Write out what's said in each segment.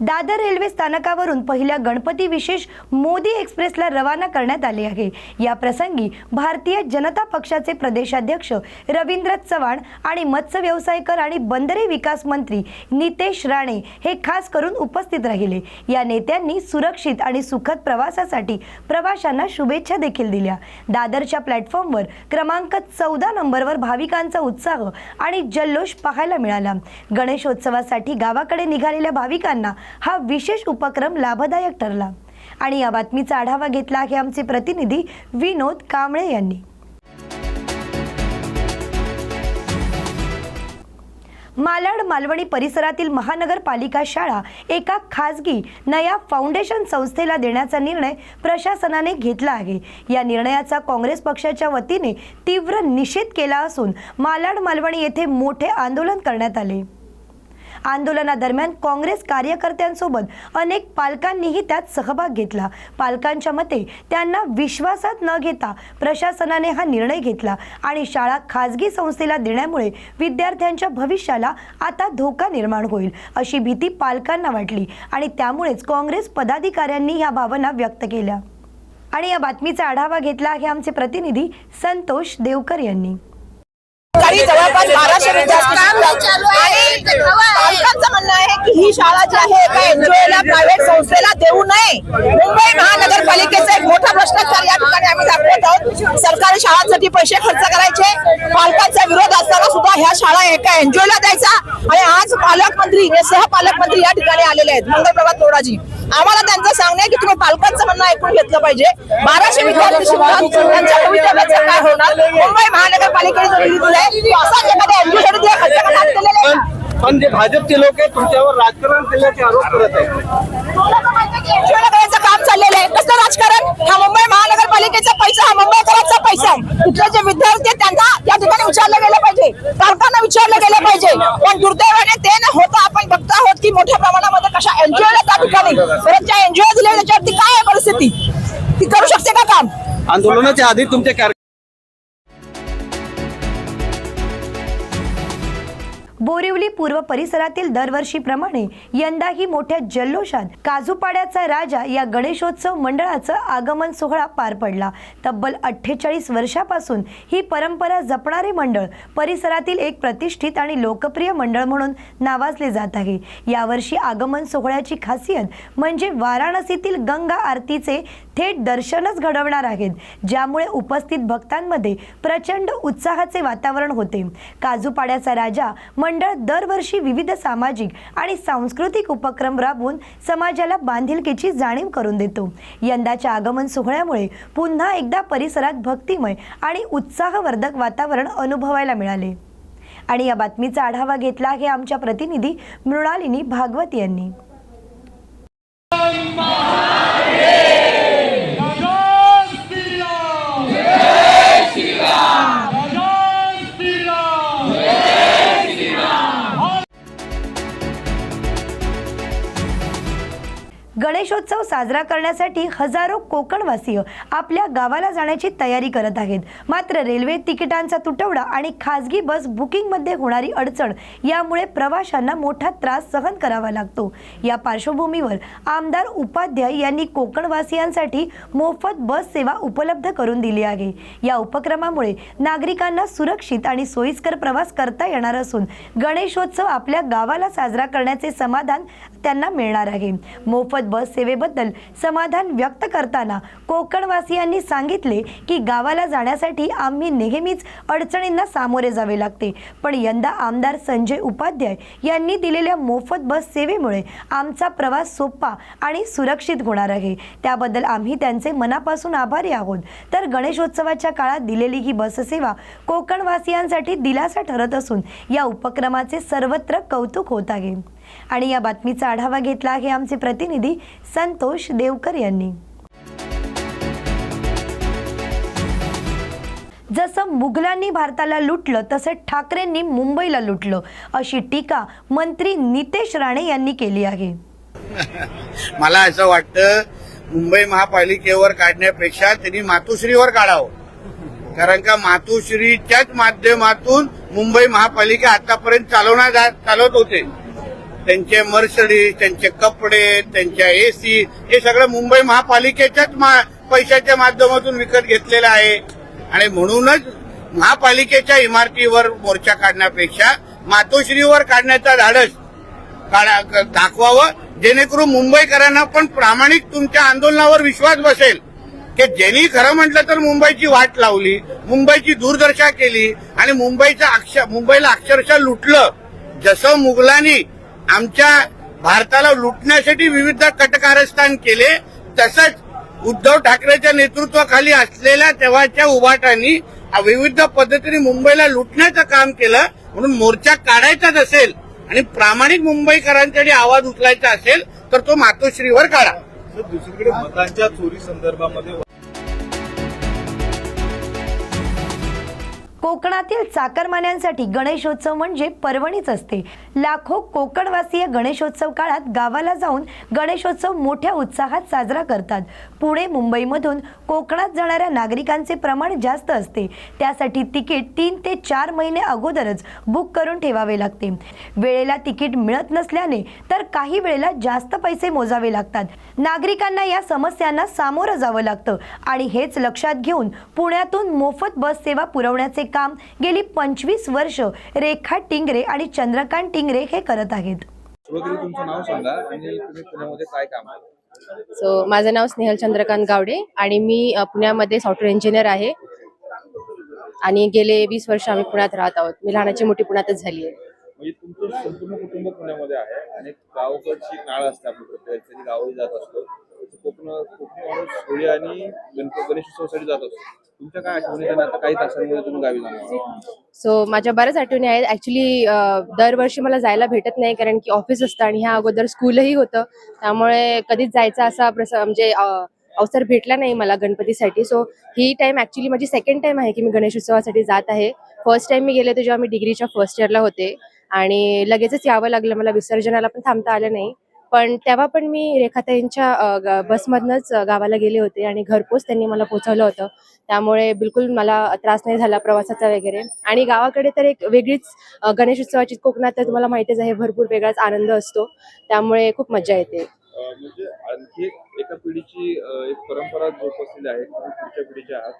Dadar railway स्थानकावरून पहिल्या गणपती विशेष मोदी एक्सप्रेसला रवाना करण्यात आले आहे. या प्रसंगी भारतीय जनता पक्षाचे प्रदेशाध्यक्ष रवींद्र चव्हाण आणि मत्स्य व्यवसायकर आणि बंदरे विकास मंत्री नितेश राणे हे खास करून उपस्थित राहिले. या नेत्यांनी सुरक्षित आणि सुखद प्रवासासाठी प्रवाशांना शुभेच्छा देखील दिल्या. दादरच्या प्लॅटफॉर्मवर क्रमांक चौदा नंबरवर भाविकांचा उत्साह आणि जल्लोष पाहायला मिळाला. गणेशोत्सवासाठी गावाकडे निघालेल्या भाविकांना हा विशेष उपक्रम लाभदायक ठरला. आणि या बातमीचा आढावा घेतला आहे आमचे प्रतिनिधी विनोद कांबळे यांनी. मालाड मालवणी परिसरातील महानगरपालिका शाळा एका खाजगी नया फाउंडेशन संस्थेला देण्याचा निर्णय प्रशासनाने घेतला आहे. या निर्णयाचा काँग्रेस पक्षाच्या वतीने तीव्र निषेध केला असून मालाड मालवणी येथे मोठे आंदोलन करण्यात आले. आंदोलनादरम्यान काँग्रेस कार्यकर्त्यांसोबत अनेक पालकांनीही त्यात सहभाग घेतला. पालकांच्या मते त्यांना विश्वासात न घेता प्रशासनाने हा निर्णय घेतला आणि शाळा खाजगी संस्थेला देण्यामुळे विद्यार्थ्यांच्या भविष्याला आता धोका निर्माण होईल अशी भीती पालकांना वाटली आणि त्यामुळेच काँग्रेस पदाधिकाऱ्यांनी या भावना व्यक्त केल्या. आणि या बातमीचा आढावा घेतला आहे आमचे प्रतिनिधी संतोष देवकर यांनी. तरी जवळपास बाराशे विद्यार्थी आणि पालकांचं म्हणणं आहे की ही शाळा जी आहे एका एनजीओला प्रायव्हेट संस्थेला देऊ नये. मुंबई महानगरपालिकेचा एक मोठा भ्रष्टाचार या ठिकाणी आम्ही दाखवत आहोत. सरकारी शाळांसाठी पैसे खर्च करायचे. पालकांचा विरोध असताना सुद्धा ह्या शाळा एका एनजीओला द्यायचा. आणि आज पालकमंत्री हे सहपालकमंत्री या ठिकाणी आलेले आहेत मंगलप्रभात तोडाजी आम्हाला त्यांचं सांगणं आहे की तुम्ही पालकांचं म्हणणं ऐकून घेतलं पाहिजे. बाराशे विद्यार्थी शिकतात त्यांच्या भवितव्याचं काय होणार? मुंबई महानगरपालिकेने जो निधी दिलाय तो असाच एखाद्या एनजीओ साठी दिला खर्च करण्यात केलेला आहे का? पण जे भाजपचे लोक आहेत तुमच्यावर राजकारण केल्याचे आरोप करत आहेत. करायचं काम चाललेलं आहे. कसलं राजकारण हा मुंबई महानगरपालिकेचा पैसा हा मुंबईकरांचा पैसा. आहे इथले जे विद्यार्थी त्यांना या ठिकाणी विचारलं गेलं पाहिजे. पालकांना विचारलं गेलं पाहिजे. पण दुर्दैवाने ते न होता आपण बघतो आहोत की मोठ्या प्रमाणामध्ये कशा एनजीओ त्या ठिकाणी. परत ज्या एनजीओ दिल्या त्याच्यावरती काय आहे परिस्थिती? ती करू शकते का काम? आंदोलनाच्या आधी तुमच्या बोरिवली पूर्व परिसरातील दरवर्षीप्रमाणे यंदाही मोठ्या जल्लोषात काजूपाड्याचा राजा या गणेशोत्सव मंडळाचं आगमन सोहळा पार पडला. तब्बल अठ्ठेचाळीस वर्षापासून ही परंपरा जपणारे मंडळ परिसरातील एक प्रतिष्ठित आणि लोकप्रिय मंडळ म्हणून नावाजले जात आहे. यावर्षी आगमन सोहळ्याची खासियत म्हणजे वाराणसीतील गंगा आरतीचे थेट दर्शनच घडवणार आहेत ज्यामुळे उपस्थित भक्तांमध्ये प्रचंड उत्साहाचे वातावरण होते. काजूपाड्याचा राजा मंडळ दरवर्षी विविध सामाजिक आणि सांस्कृतिक उपक्रम राबवून समाजाला बांधिलकीची जाणीव करून देतो. यंदाच्या आगमन सोहळ्यामुळे पुन्हा एकदा परिसरात भक्तिमय आणि उत्साहवर्धक वातावरण अनुभवायला मिळाले. आणि या बातमीचा आढावा घेतला आहे आमच्या प्रतिनिधी मृणालिनी भागवत यांनी. गणेशोत्सव साजरा करण्यासाठी हजारो कोकणवासीय आपल्या गावाला जाण्याची तयारी करत आहेत. मात्र रेल्वे तिकिटांचा तुटवडा आणि खासगी बस बुकिंगमध्ये होणारी अडचण यामुळे प्रवाशांना मोठा त्रास सहन करावा लागतो. या पार्श्वभूमीवर आमदार उपाध्याय यांनी कोकणवासियांसाठी मोफत बस सेवा उपलब्ध करून दिली आहे. या उपक्रमामुळे नागरिकांना सुरक्षित आणि सोयीस्कर प्रवास करता येणार असून गणेशोत्सव आपल्या गावाला साजरा करण्याचे समाधान त्यांना मिळणार आहे. मोफत बस सेवेबद्दल समाधान व्यक्त करताना कोकणवासियांनी सांगितले की गावाला जाण्यासाठी आम्ही नेहमीच अडचणींना सामोरे जावे लागते. पण यंदा आमदार संजय उपाध्याय यांनी दिलेल्या मोफत बस सेवेमुळे आमचा प्रवास सोपा आणि सुरक्षित होणार आहे. त्याबद्दल आम्ही त्यांचे मनापासून आभारी आहोत. तर गणेशोत्सवाच्या काळात दिलेली ही बससेवा कोकणवासियांसाठी दिलासा ठरत असून या उपक्रमाचे सर्वत्र कौतुक होत आहे. आणि या बातमीचा आढावा घेतला आहे आमचे प्रतिनिधी संतोष देवकर यांनी. जसं मुघलांनी भारताला लुटलं तसं ठाकरेंनी मुंबईला लुटलं अशी टीका मंत्री नितेश राणे यांनी केली आहे. मला असं वाटतं मुंबई महापालिकेवर काढण्यापेक्षा त्यांनी मातोश्रीवर काढावं. कारण का मातोश्रीच्याच माध्यमातून मुंबई महापालिका आतापर्यंत चालवणार चालवत होते. त्यांचे मर्सडीज त्यांचे कपडे त्यांच्या एसी हे सगळं मुंबई महापालिकेच्याच मा- पैशाच्या माध्यमातून विकत घेतलेलं आहे. आणि म्हणूनच महापालिकेच्या इमारतीवर मोर्चा काढण्यापेक्षा मातोश्रीवर काढण्याचा धाडस काढा- दाखवावं जेणेकरून मुंबईकरांना पण प्रामाणिक तुमच्या आंदोलनावर विश्वास बसेल. की ज्यांनी खरं म्हटलं तर मुंबईची वाट लावली मुंबईची दूरदर्शा केली आणि मुंबईचं अक्षर मुंबईला अक्षरशः लुटलं. जसं मुघलांनी आमच्या भारताला लुटण्यासाठी विविध कटकारस्थान केले तसंच उद्धव ठाकरेच्या नेतृत्वाखाली असलेल्या तेव्हाच्या उभाटांनी विविध पद्धतीने मुंबईला लुटण्याचं काम केलं म्हणून मोर्चा काढायचाच असेल आणि प्रामाणिक मुंबईकरांसाठी आवाज उचलायचा असेल तर तो मातोश्रीवर काढा. दुसरीकडे मतांच्या चोरी संदर्भामध्ये कोकणातील चाकरमान्यांसाठी गणेशोत्सव म्हणजे पर्वणीच असते. लाखो कोकणवासीय गणेशोत्सव काळात गावाला जाऊन गणेशोत्सव मोठ्या उत्साहात साजरा करतात. पुणे मुंबईमधून कोकणात जाणाऱ्या नागरिकांचे प्रमाण जास्त असते. त्यासाठी तिकीट तीन ते चार महिने अगोदरच बुक करून ठेवावे लागते. वेळेला तिकीट मिळत नसल्याने तर काही वेळेला जास्त पैसे मोजावे लागतात. नागरिकांना या समस्यांना सामोरं जावं लागतं आणि हेच लक्षात घेऊन पुण्यातून मोफत बस सेवा पुरवण्याचे काम गेली पंचवीस वर्ष रेखा टिंगरे आणि चंद्रकांत टिंगरे हे करत आहेत. सुरुवातीला तुमचं नाव सांगा आणि तुम्ही पुण्यामध्ये काय काम करता सो माझं नाव स्नेहल चंद्रकांत गावडे आणि मी पुण्यामध्ये सॉफ्टवेअर इंजिनियर आहे. आणि गेले वीस वर्ष आम्ही पुण्यात राहत आहोत. मी लहानाची मोठी पुण्यातच झाली आहे. म्हणजे तुमचं संपूर्ण कुटुंब पुण्यामध्ये आहे आणि गावकडची नाळ असते आपली प्रत्येकाची गावही जात असतो कोकण कोकणी माणूस होळी आणि गणपती गणेशोत्सवासाठी जात असतो. तुमच्या काय आठवणी आता काही तासांमध्ये तुम्ही गावी जाणार सो माझ्या बऱ्याच आठवणी आहेत. ऍक्च्युली दरवर्षी मला जायला भेटत नाही कारण की ऑफिस असतं आणि ह्या अगोदर स्कूलही होतं. त्यामुळे कधीच जायचा असा प्रस म्हणजे अवसर भेटला नाही मला गणपतीसाठी. सो ही टाइम ऍक्च्युली माझी सेकंड टाइम आहे की मी गणेशोत्सवासाठी जात आहे. फर्स्ट टाइम मी गेले होते जेव्हा मी डिग्रीच्या फर्स्ट इयरला होते. आणि लगेचच यावं लागलं. मला विसर्जनाला पण थांबता आलं नाही. पण तेव्हा पण मी रेखाताईंच्या अ, बसमधनंच गावाला गेले होते आणि घरपोच त्यांनी मला पोचवलं होतं. त्यामुळे बिलकुल मला त्रास नाही झाला प्रवासाचा वगैरे. आणि गावाकडे तर एक वेगळीच गणेश उत्सवाची कोकणात तर तुम्हाला माहितीच आहे भरपूर वेगळाच आनंद असतो. त्यामुळे खूप मजा येते. म्हणजे आणखी एका पिढीची एक परंपरा जोपासलेली आहे पुढच्या पिढीच्या आहात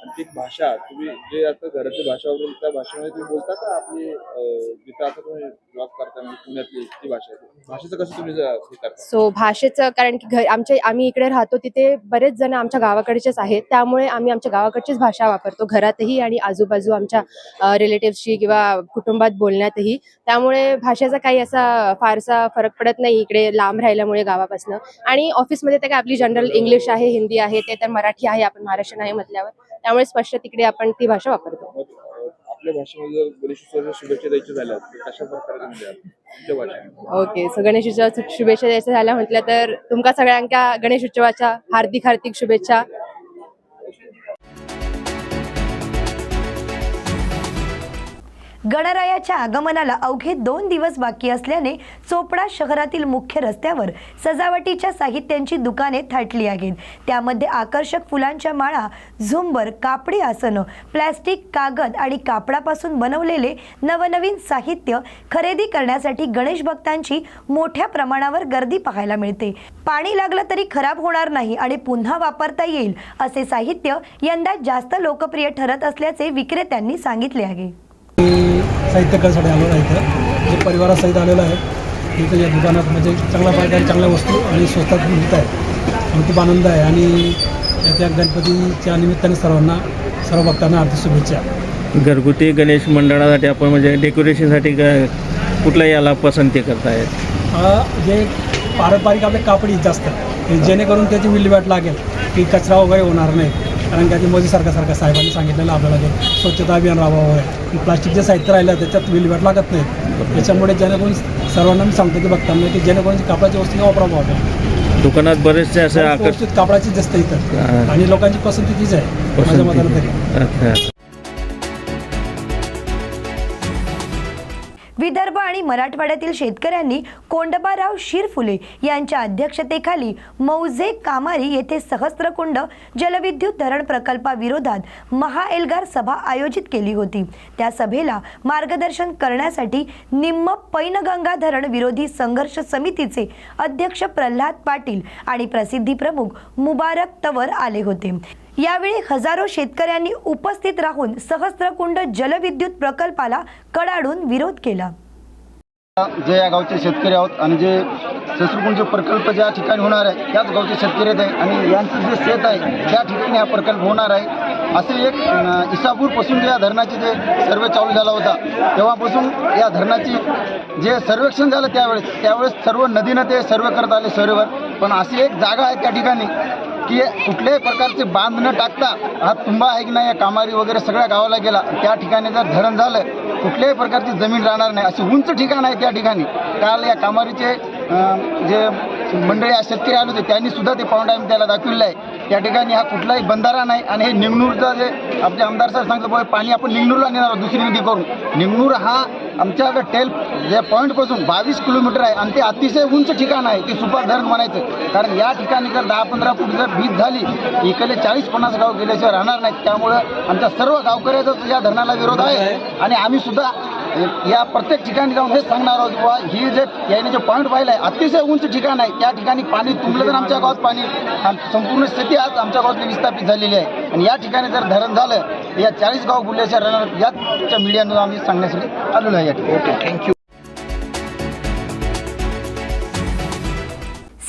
आणि ती भाषा तुम्ही जे आता घराची भाषा त्या भाषेमध्ये तुम्ही बोलता का आपली जिथं आता तुम्ही जॉब करता म्हणजे पुण्यातली ती भाषा भाषेचं कसं तुम्ही हे करता? सो भाषेचं कारण की घर आमच्या आम्ही इकडे राहतो तिथे बरेच जण आमच्या गावाकडचेच आहेत. त्यामुळे आम्ही आमच्या गावाकडचीच भाषा वापरतो घरातही आणि आजूबाजू आमच्या रिलेटिव्हशी किंवा कुटुंबात बोलण्यातही. त्यामुळे भाषेचा काही असा फारसा फरक पडत नाही इकडे लांब राहिल्यामुळे गावापासून. आणि ऑफिसमध्ये तर काय आपली जनरल इंग्लिश आहे हिंदी आहे ते तर मराठी आहे आपण महाराष्ट्र आहे म्हटल्यावर. त्यामुळे स्पष्ट तिकडे आपण ती भाषा वापरतो. मग अं, आपल्या भाषेमध्ये जर गणेशोत्सवाच्या शुभेच्छा द्यायच्या झाल्या तर कशा प्रकारे तुम्ही द्याल? तुमच्या भाषेमध्ये ओके सो गणेश उत्सवाच्या शुभेच्छा द्यायच्या झाल्या म्हटलं तर तुमका सगळ्यांका गणेश उत्सवाच्या हार्दिक हार्दिक शुभेच्छा. गणरायाच्या आगमनाला अवघे दोन दिवस बाकी असल्याने चोपडा शहरातील मुख्य रस्त्यावर सजावटीच्या साहित्यांची दुकाने थाटली आहेत. त्यामध्ये आकर्षक फुलांच्या माळा झुंबर कापडी आसनं प्लॅस्टिक कागद आणि कापडापासून बनवलेले नवनवीन साहित्य खरेदी करण्यासाठी गणेश भक्तांची मोठ्या प्रमाणावर गर्दी पाहायला मिळते. पाणी लागलं तरी खराब होणार नाही आणि पुन्हा वापरता येईल असे साहित्य यंदा जास्त लोकप्रिय ठरत असल्याचे विक्रेत्यांनी सांगितले आहे. साहित्य करायसाठी आलेलो आहे इथं. जे परिवारासहित आलेलो आहे इथं या दुकानात म्हणजे चांगल्या प्रकारे चांगल्या वस्तू आणि स्वस्तात मिळत आहेत. आणि खूप आनंद आहे आणि त्या गणपतीच्या निमित्ताने सर्वांना सर्व भक्तांना हार्दिक शुभेच्छा. घरगुती गणेश मंडळासाठी आपण म्हणजे डेकोरेशनसाठी ग- कुठला याला पसंती करतायत हा जे पारंपरिक आपले कापडी जास्त की जेणेकरून त्याची विल्हेवाट लागेल की कचरा वगैरे होणार नाही. कारण की आधी मोदी सरकार सारखं साहेबांनी सांगितलेलं आपल्याला की स्वच्छता अभियान राबवावं आहे. प्लास्टिकचे साहित्य राहिलं त्याच्यात विल्हेवाट लागत नाही. त्याच्यामुळे जेणेकरून सर्वांना मी सांगतो की बघताना की जेणेकरून कापडाची वस्तू वापरावं आपण दुकानात बरेचसे असे कापडाची जास्त इथं. आणि लोकांची पसंती तीच आहे. माझ्या मतानं तरी. मराठवाड्यातील शेतकऱ्यांनी कोंडबाराव शिरफुले यांच्या अध्यक्षतेखाली मौजे कामारी येथे सहस्त्रकुंड जलविद्युत धरण प्रकल्पाविरोधात महाएल्गार सभा आयोजित केली होती. त्या सभेला मार्गदर्शन करण्यासाठी निम्म पैनगंगा धरण विरोधी संघर्ष समितीचे अध्यक्ष प्रल्हाद पाटील आणि प्रसिद्धी प्रमुख मुबारक तवर आले होते. यावेळी हजारो शेतकऱ्यांनी उपस्थित राहून सहस्त्रकुंड जलविद्युत प्रकल्पाला कडाडून विरोध केला. जे या गावचे शेतकरी आहोत आणि जे शस्त्रकुंज प्रकल्प ज्या ठिकाणी होणार आहे त्याच गावचे शेतकरी आहेत आणि यांचं जे शेत आहे त्या ठिकाणी हा प्रकल्प होणार आहे. असे एक इसापूरपासून या धरणाचे जे सर्वे चालू झाला होता तेव्हापासून या धरणाची जे सर्वेक्षण झालं त्यावेळेस त्यावेळेस सर्व नदीनं ते सर्वे करत आले सर्वेवर पण अशी एक जागा आहे त्या ठिकाणी की कुठल्याही प्रकारचे बांध न टाकता हा तुंबा आहे की नाही या कामारी वगैरे सगळ्या गावाला गेला. त्या ठिकाणी जर धरण झालं कुठल्याही प्रकारची जमीन राहणार नाही. अशी उंच ठिकाण आहे त्या ठिकाणी. काल या कामारीचे जे मंडळी शेतकरी आले होते. त्यांनी सुद्धा ते पाऊंड आम्ही त्याला दाखविलं आहे. त्या ठिकाणी हा कुठलाही बंधारा नाही आणि हे निमनूरचा जे आपले आमदार साहेब सांगतो पाणी आपण निमनूरला नेणार आहोत दुसरी नदी करून. निमनूर हा आमच्याकडे टेल जे पॉईंटपासून बावीस किलोमीटर आहे आणि ते अतिशय उंच ठिकाण आहे. ते सुपर धरण म्हणायचं. कारण या ठिकाणी जर दहा पंधरा फूट जर वीज झाली इकडे चाळीस पन्नास गाव गेल्याशिवाय राहणार नाहीत. त्यामुळं आमच्या सर्व गावकऱ्याचा या धरणाला विरोध आहे. आणि आम्ही सुद्धा या प्रत्येक ठिकाणी जाऊन हेच सांगणार आहोत बुवा ही जे याने जे पॉईंट पाहिलं आहे अतिशय उंच ठिकाण आहे. त्या ठिकाणी पाणी तुंबलं तर आमच्या गावात पाणी. संपूर्ण स्थिती आज आमच्या गावातली विस्थापित झालेली आहे. आणि या ठिकाणी जर धरण झालं या चाळीस गाव बुलल्याच्या राहणार याच्या मीडियानं आम्ही सांगण्यासाठी आलेलो आहे या ठिकाणी. ओके थँक्यू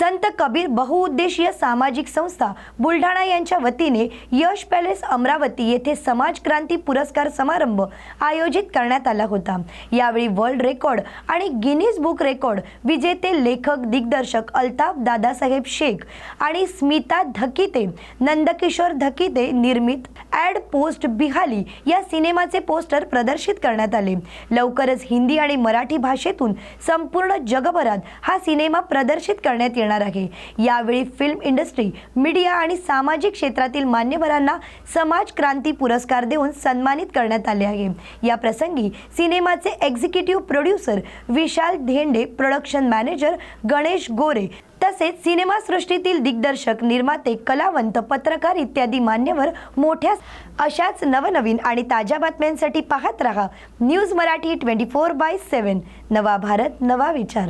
संत कबीर बहुउद्देशीय सामाजिक संस्था बुलढाणा यांच्या वतीने यश पॅलेस अमरावती येथे समाज क्रांती पुरस्कार समारंभ आयोजित करण्यात आला होता. यावेळी वर्ल्ड रेकॉर्ड आणि गिनीज बुक रेकॉर्ड विजेते लेखक दिग्दर्शक अल्ताफ दादासाहेब शेख आणि स्मिता धकिते नंदकिशोर धकिते निर्मित ॲड पोस्ट बिहाली या सिनेमाचे पोस्टर प्रदर्शित करण्यात आले. लवकरच हिंदी आणि मराठी भाषेतून संपूर्ण जगभरात हा सिनेमा प्रदर्शित करण्यात येणार आहे. यावेळी फिल्म इंडस्ट्री मीडिया आणि सामाजिक क्षेत्रातील मान्यवरांना समाज क्रांती पुरस्कार देऊन सन्मानित करण्यात आले आहे. या प्रसंगी सिनेमाचे executive producer Vishal Dhende production manager Ganesh Gore तसेच सिनेमासृष्टीतील दिग्दर्शक निर्माते कलावंत पत्रकार इत्यादी मान्यवर मोठ्या अशाच नवनवीन आणि ताज्या बातम्यांसाठी पाहत रहा. News Marathi twenty four by seven नवा भारत नवा विचार.